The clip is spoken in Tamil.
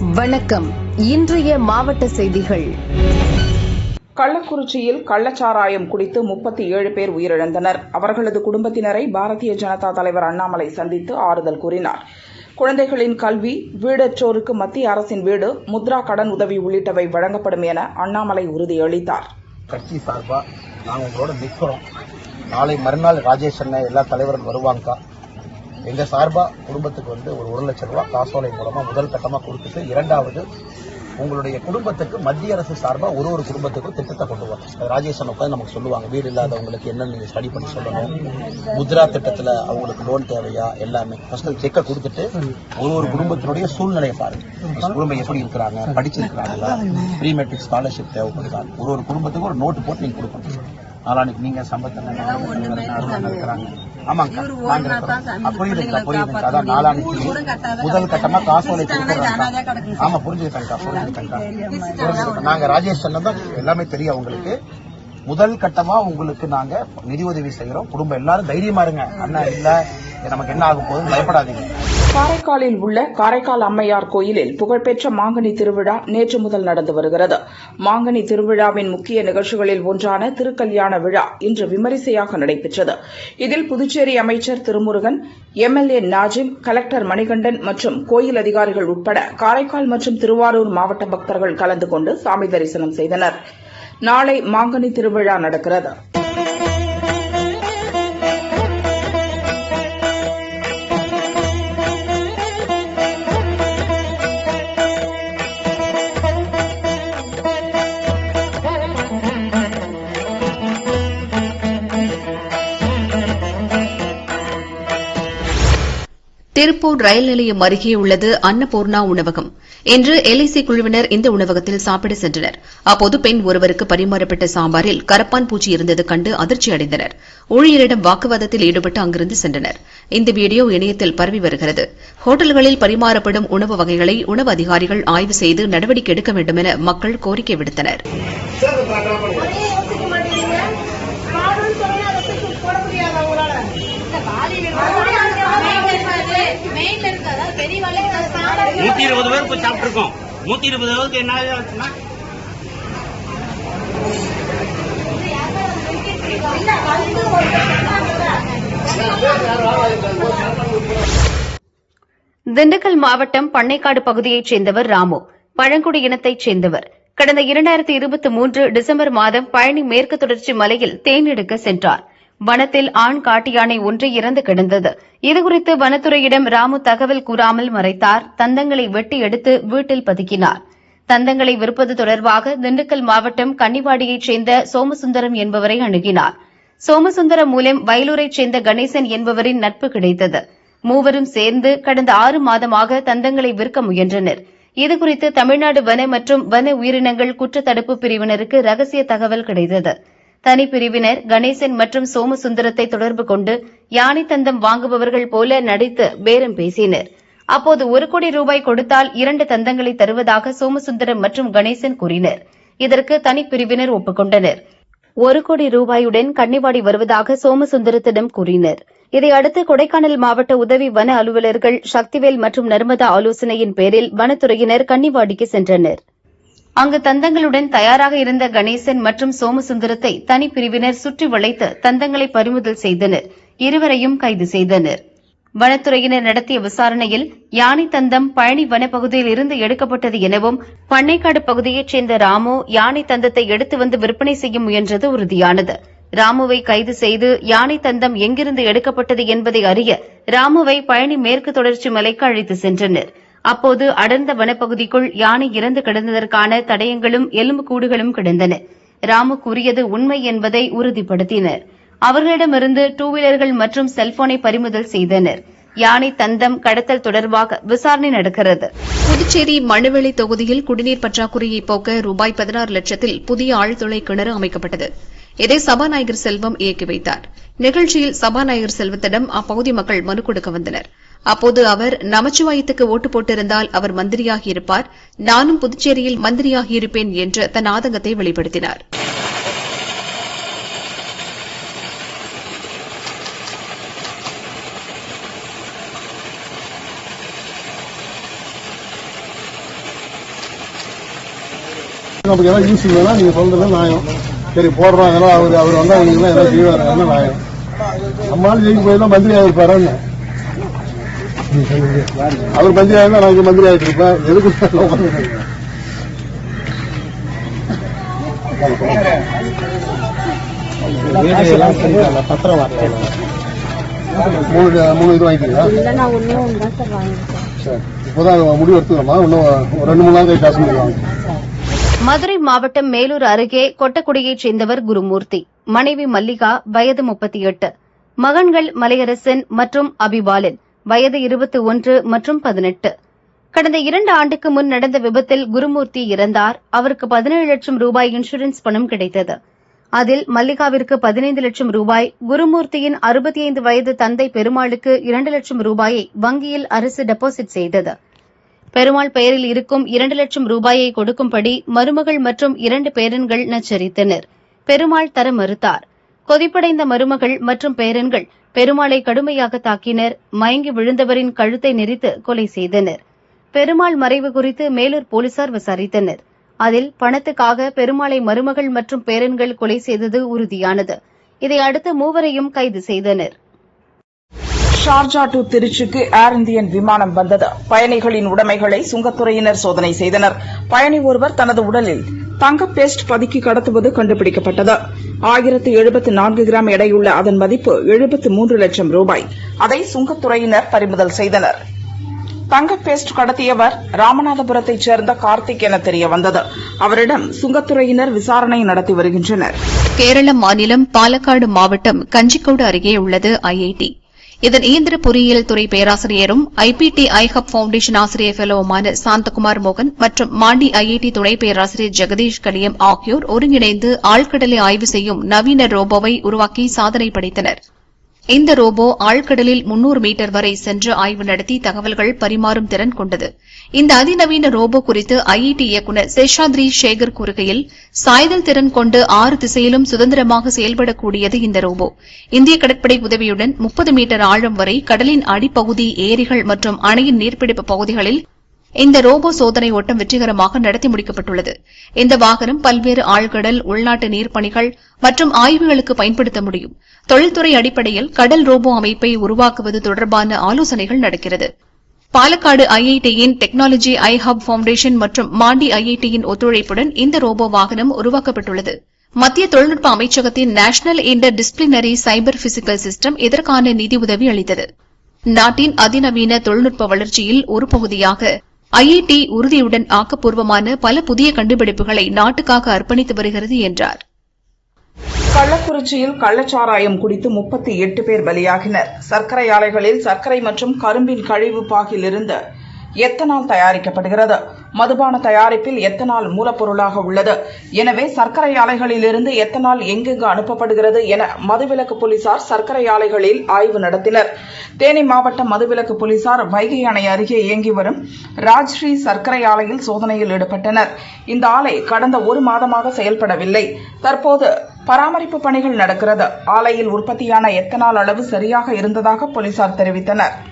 வணக்கம். இன்றைய மாவட்ட செய்திகள். கள்ளக்குறிச்சியில் கள்ளச்சாராயம் குடித்து முப்பத்தி ஏழு பேர் உயிரிழந்தனர். அவர்களது குடும்பத்தினரை பாரதிய ஜனதா தலைவர் அண்ணாமலை சந்தித்து ஆறுதல் கூறினார். குழந்தைகளின் கல்வி வீடற்றோருக்கு மத்திய அரசின் வீடு முத்ரா கடன் உதவி உள்ளிட்டவை வழங்கப்படும் என அண்ணாமலை உறுதியளித்தார். கட்சி சார்பா நாங்கள் உங்களோட நிற்கிறோம் நாளை மறுநாள் ராஜேஷ் அண்ணன் எல்லா தலைவரும் வருவாங்கக்கா. எங்க சார்பா குடும்பத்துக்கு வந்து ஒரு ஒரு லட்சம் ரூபாய் காசோலை மூலமா முதல் கட்டமா கொடுத்துட்டு இரண்டாவது உங்களுடைய குடும்பத்துக்கு மத்திய அரசு சார்பாக ஒரு ஒரு குடும்பத்துக்கும் திட்டத்தை கொண்டு வரோம். ராஜேஷன் உட்காந்து நமக்கு சொல்லுவாங்க வீடு இல்லாதவங்களுக்கு என்னென்ன நீங்கள் ஸ்டடி பண்ணி சொல்லணும். முத்ரா திட்டத்தில் அவங்களுக்கு லோன் தேவையா எல்லாமே? ஃபர்ஸ்ட் செக்கை கொடுத்துட்டு ஒரு ஒரு குடும்பத்தினுடைய சூழ்நிலையை பாருங்க. குடும்பம் எப்படி இருக்கிறாங்க படிச்சிருக்கிறாங்களா ப்ரீ மெட்ரிக் ஸ்காலர்ஷிப் தேவைப்படுதா? ஒரு ஒரு குடும்பத்துக்கு ஒரு நோட்டு போட்டு நீங்கள் கொடுக்கணும். நாளானிக்கு நீங்கள் சம்பத்தம் இருக்கிறாங்க ஆமாங்க. புரியுதுங்கக்கா புரியுதுங்க அதான் நாளானிக்கு முதல் கட்டமா காசோலை கொடுக்குறாங்க ஆமா புரிஞ்சுக்கிட்டாங்கக்கா புரிஞ்சுக்கிட்டாங்கக்கா நாங்க ராஜேஷ் அண்ணன் தான் எல்லாமே தெரியும் உங்களுக்கு முதல் கட்டமா உங்களுக்கு நாங்க நிதி உதவி செய்யறோம். குடும்பம் எல்லாரும் தைரியமா இருங்க. அண்ணா இல்ல நமக்கு என்ன ஆகும் போதும் பயப்படாதீங்க. காரைக்காலில் உள்ள காரைக்கால் அம்மையார் கோயிலில் புகழ்பெற்ற மாங்கனி திருவிழா நேற்று முதல் நடந்து வருகிறது. மாங்கனி திருவிழாவின் முக்கிய நிகழ்ச்சிகளில் ஒன்றான திருக்கல்யாண விழா இன்று விமரிசையாக நடைபெற்றது. இதில் புதுச்சேரி அமைச்சர் திருமுருகன் எம்எல்ஏ நாஜிம் கலெக்டர் மணிகண்டன் மற்றும் கோயில் அதிகாரிகள் உட்பட காரைக்கால் மற்றும் திருவாரூர் மாவட்ட பக்தர்கள் கலந்து கொண்டு சாமி தரிசனம் செய்தனர். நாளை மாங்கனி திருவிழா நடக்கிறது. திருப்பூர் ரயில் நிலையம் அருகே உள்ளது அன்னபூர்ணா உணவகம். இன்று எல்ஐசி குழுவினர் இந்த உணவகத்தில் சாப்பிட சென்றனர். அப்போது பெண் ஒருவருக்கு பரிமாறப்பட்ட சாம்பாரில் கரப்பான் பூச்சி இருந்தது கண்டு அதிர்ச்சி அடைந்தனர். ஊழியரிடம் வாக்குவாதத்தில் ஈடுபட்டு அங்கிருந்து சென்றனர். இந்த வீடியோ இணையத்தில் பரவி வருகிறது. ஹோட்டல்களில் பரிமாறப்படும் உணவு வகைகளை உணவு அதிகாரிகள் ஆய்வு செய்து நடவடிக்கை எடுக்க வேண்டும் என மக்கள் கோரிக்கை விடுத்தனர். நூத்தி இருபது பேர் போய் சாப்பிட்டுருக்கோம். நூத்தி இருபது பேருக்கு என்ன ஆச்சுன்னா? திண்டுக்கல் மாவட்டம் பண்ணைக்காடு பகுதியைச் சேர்ந்தவர் ராமு. பழங்குடி இனத்தைச் சேர்ந்தவர். கடந்த இரண்டாயிரத்தி இருபத்தி மூன்று டிசம்பர் மாதம் பழனி மேற்கு தொடர்ச்சி மலையில் தேன் எடுக்க சென்றார். வனத்தில் ஆண் காட்டு யானை ஒன்று இறந்து கிடந்தது. இதுகுறித்து வனத்துறையிடம் ராமு தகவல் கூறாமல் மறைத்தார். தந்தங்களை வெட்டி எடுத்து வீட்டில் பதுக்கினார். தந்தங்களை விற்பது தொடர்பாக திண்டுக்கல் மாவட்டம் கன்னிவாடியைச் சேர்ந்த சோமசுந்தரம் என்பவரை அணுகினார். சோமசுந்தரம் மூலம் வயலூரைச் சேர்ந்த கணேசன் என்பவரின் நட்பு கிடைத்தது. மூவரும் சேர்ந்து கடந்த ஆறு மாதமாக தந்தங்களை விற்க முயன்றனர். இதுகுறித்து தமிழ்நாடு வன மற்றும் வன உயிரினங்கள் குற்றத்தடுப்பு பிரிவினருக்கு ரகசிய தகவல் கிடைத்தது. தனிப்பிரிவினர் கணேசன் மற்றும் சோமசுந்தரத்தை தொடர்பு கொண்டு யானை தந்தம் வாங்குபவர்கள் போல நடித்து பேரம் பேசினர். அப்போது ஒரு கோடி ரூபாய் கொடுத்தால் இரண்டு தந்தங்களை தருவதாக சோமசுந்தரம் மற்றும் கணேசன் கூறினர். இதற்கு தனிப்பிரிவினர் ஒப்புக்கொண்டனர். ஒரு கோடி ரூபாயுடன் கன்னிவாடி வருவதாக சோமசுந்தரத்திடம் கூறினர். இதையடுத்து கொடைக்கானல் மாவட்ட உதவி வன அலுவலர்கள் சக்திவேல் மற்றும் நர்மதா ஆலோசனையின் பேரில் வனத்துறையினர் கன்னிவாடிக்கு சென்றனர். அங்கு தந்தங்களுடன் தயாராக இருந்த கணேசன் மற்றும் சோமசுந்தரத்தை தனிப்பிரிவினர் சுற்றி வளைத்து தந்தங்களை பறிமுதல் செய்தனர். இருவரையும் கைது செய்தனர். வனத்துறையினர் நடத்திய விசாரணையில் யானை தந்தம் பழனி வனப்பகுதியில் இருந்து எடுக்கப்பட்டது எனவும் பண்ணைக்காடு பகுதியைச் சேர்ந்த ராமு யானை தந்தத்தை எடுத்து வந்து விற்பனை செய்ய முயன்றது உறுதியானது. ராமுவை கைது செய்து யானை தந்தம் எங்கிருந்து எடுக்கப்பட்டது என்பதை அறிய ராமுவை பழனி மேற்கு தொடர்ச்சி மலைக்கு அழைத்து சென்றனர். அப்போது அடர்ந்த வனப்பகுதிக்குள் யானை இறந்து கிடந்ததற்கான தடயங்களும் எலும்பு கூடுகளும் கிடந்தன. ராமு கூறியது உண்மை என்பதை உறுதிப்படுத்தினர். அவர்களிடமிருந்து டூ வீலர்கள் மற்றும் செல்போனை பறிமுதல் செய்தனர். யானை தந்தம் கடத்தல் தொடர்பாக விசாரணை நடக்கிறது. புதுச்சேரி மணவெளி தொகுதியில் குடிநீர் பற்றாக்குறையை போக்க ரூபாய் பதினாறு லட்சத்தில் புதிய ஆழ்துளை கிணறு அமைக்கப்பட்டது. இதை சபாநாயகர் செல்வம் இயக்கி வைத்தார். நிகழ்ச்சியில் சபாநாயகர் செல்வத்திடம் அப்பகுதி மக்கள் மனு கொடுக்க வந்தனர். அப்போது அவர் நமச்சிவாயத்துக்கு ஓட்டு போட்டிருந்தால் அவர் மந்திரியாகியிருப்பார். நானும் புதுச்சேரியில் மந்திரியாகியிருப்பேன் என்று தன் ஆதங்கத்தை வெளிப்படுத்தினார். நமக்கு எதாவது யூஸ் இல்லைன்னா நீங்க சொல்றது நியாயம். சரி போடுறாங்கன்னா அவர் அவர் வந்தா உங்களுக்கு எதாவது செய்வாரு? என்ன நியாயம்? நம்மளால ஜெயிக்கு போய் தான் மந்திரி ஆயிருப்பாரு அவர் மந்திரி ஆயிருந்தா நான் இங்க மந்திரி ஆயிட்டு இருப்பேன். எதுக்கு உட்கார்ந்து பத்திரம் மூணு மூணு இது வாங்கிட்டீங்களா? சரி இப்போதான் முடிவு எடுத்துக்கிறோமா? இன்னும் ஒரு ரெண்டு மூணு நாள் கை காசு முடியும் மதுரை மாவட்டம் மேலூர் அருகே கொட்டக்குடியைச் சேர்ந்தவர் குருமூர்த்தி. மனைவி மல்லிகா வயது முப்பத்தி எட்டு. மகன்கள் மலையரசன் மற்றும் அபிபாலன். வயது இருபத்தி ஒன்று மற்றும் பதினெட்டு. கடந்த இரண்டு ஆண்டுக்கு முன் நடந்த விபத்தில் குருமூர்த்தி இறந்தார். அவருக்கு பதினேழு லட்சம் ரூபாய் இன்சூரன்ஸ் பணம் கிடைத்தது. அதில் மல்லிகாவிற்கு பதினைந்து லட்சம் ரூபாய் குருமூர்த்தியின் அறுபத்தி ஐந்து வயது தந்தை பெருமாளுக்கு இரண்டு லட்சம் ரூபாயை வங்கியில் அரசு டெபாசிட் செய்தது. பெருமாள் பெயரில் இருக்கும் இரண்டு லட்சம் ரூபாயை கொடுக்கும்படி மருமகள் மற்றும் இரண்டு பேரன்கள் நச்சரித்தனர். பெருமாள் தர மறுத்தார். கொதிப்படைந்த மருமகள் மற்றும் பேரன்கள் பெருமாளை கடுமையாக தாக்கினர். மயங்கி விழுந்தவரின் கழுத்தை நெறித்து கொலை செய்தனர். பெருமாள் மறைவு குறித்து மேலூர் போலீசார் விசாரித்தனர். அதில் பணத்துக்காக பெருமாளை மருமகள் மற்றும் பேரன்கள் கொலை செய்தது உறுதியானது. இதையடுத்து மூவரையும் கைது செய்தனர். ஷார்ஜா டு திருச்சிக்கு ஏர் இந்தியன் விமானம் வந்தது. பயணிகளின் உடைமைகளை சுங்கத்துறையினர் சோதனை செய்தனர். பயணி ஒருவர் தனது உடலில் தங்க பேஸ்ட் பதுக்கி கடத்துவது கண்டுபிடிக்கப்பட்டது. ஆயிரத்து எழுபத்து நான்கு கிராம் எடையுள்ள அதன் மதிப்பு எழுபத்து மூன்று லட்சம் ரூபாய். அதை சுங்கத்துறையினர் பறிமுதல் செய்தனர். தங்க பேஸ்ட் கடத்தியவர் ராமநாதபுரத்தைச் சேர்ந்த கார்த்திக் என தெரிய வந்தது அவரிடம் சுங்கத்துறையினர் விசாரணை நடத்தி வருகின்றனர். கேரள மாநிலம் பாலக்காடு மாவட்டம் கஞ்சிக்கோடு அருகே உள்ளது ஐஐடி. இதன் இயந்திர பொறியியல் துறை பேராசிரியரும் ஐபிடி ஐஹப் பவுண்டேஷன் ஆசிரியர் ஃபெலோவுமான சாந்தகுமார் மோகன் மற்றும் மாண்டி ஐஐடி துணை பேராசிரியர் ஜெகதீஷ் கலியம் ஆகியோர் ஒருங்கிணைந்து ஆழ்கடலை ஆய்வு செய்யும் நவீன ரோபோவை உருவாக்கி சாதனை படைத்தனர். இந்த ரோபோ ஆழ்கடலில் 300 மீட்டர் வரை சென்று ஆய்வு நடத்தி தகவல்கள் பரிமாறும் திறன் கொண்டது. இந்த அதிநவீன ரோபோ குறித்து ஐஐடி இயக்குநர் சேஷாத்ரி சேகர் கூறுகையில் சாய்தல் திறன் கொண்டு ஆறு திசையிலும் சுதந்திரமாக செயல்படக்கூடியது இந்த ரோபோ. இந்திய கடற்படை உதவியுடன் 30 மீட்டர் ஆழம் வரை கடலின் அடிப்பகுதி ஏரிகள் மற்றும் அணையின் நீர்பிடிப்பு பகுதிகளில் இந்த ரோபோ சோதனை ஓட்டம் வெற்றிகரமாக நடத்தி முடிக்கப்பட்டுள்ளது. இந்த வாகனம் பல்வேறு ஆழ்கடல் உள்நாட்டு நீர்ப்பணிகள் மற்றும் ஆய்வுகளுக்கு பயன்படுத்த முடியும். தொழில்துறை அடிப்படையில் கடல் ரோபோ அமைப்பை உருவாக்குவது தொடர்பான ஆலோசனைகள் நடக்கிறது. பாலக்காடு ஐஐடியின் டெக்னாலஜி ஐ ஹப் பவுண்டேஷன் மற்றும் மாண்டி ஐஐடியின் ஒத்துழைப்புடன் இந்த ரோபோ வாகனம் உருவாக்கப்பட்டுள்ளது. மத்திய தொழில்நுட்ப அமைச்சகத்தின் national interdisciplinary cyber physical system இதற்கான நிதியுதவி அளித்தது. நாட்டின் அதிநவீன தொழில்நுட்ப வளர்ச்சியில் ஒரு பகுதியாக ஐஐடி உறுதியுடன் ஆக்கப்பூர்வமான பல புதிய கண்டுபிடிப்புகளை நாட்டுக்காக அர்ப்பணித்து வருகிறது என்றார். கள்ளக்குறிச்சியில் கள்ளச்சாராயம் குடித்து முப்பத்தி எட்டு பேர் பலியாகினர். சர்க்கரை ஆலைகளில் சர்க்கரை மற்றும் கரும்பின் கழிவு பாகிலிருந்து எத்தனால் தயாரிக்கப்படுகிறது? மதுபான தயாரிப்பில் எத்தனால் மூலப்பொருளாக உள்ளது? எனவே சர்க்கரை ஆலைகளிலிருந்து எத்தனால் எங்கெங்கு அனுப்பப்படுகிறது என மதுவிலக்கு போலீசார் சர்க்கரை ஆலைகளில் ஆய்வு நடத்தினர். தேனி மாவட்ட மதுவிலக்கு போலீசார் வைகை அணை அருகே இயங்கி வரும் ராஜ்ஸ்ரீ சர்க்கரை ஆலையில் சோதனையில் ஈடுபட்டனர். இந்த ஆலை கடந்த ஒரு மாதமாக செயல்படவில்லை. தற்போது பராமரிப்பு பணிகள் நடக்கிறது. ஆலையில் உற்பத்தியான எத்தனால் அளவு சரியாக இருந்ததாக போலீசார் தெரிவித்தனர்.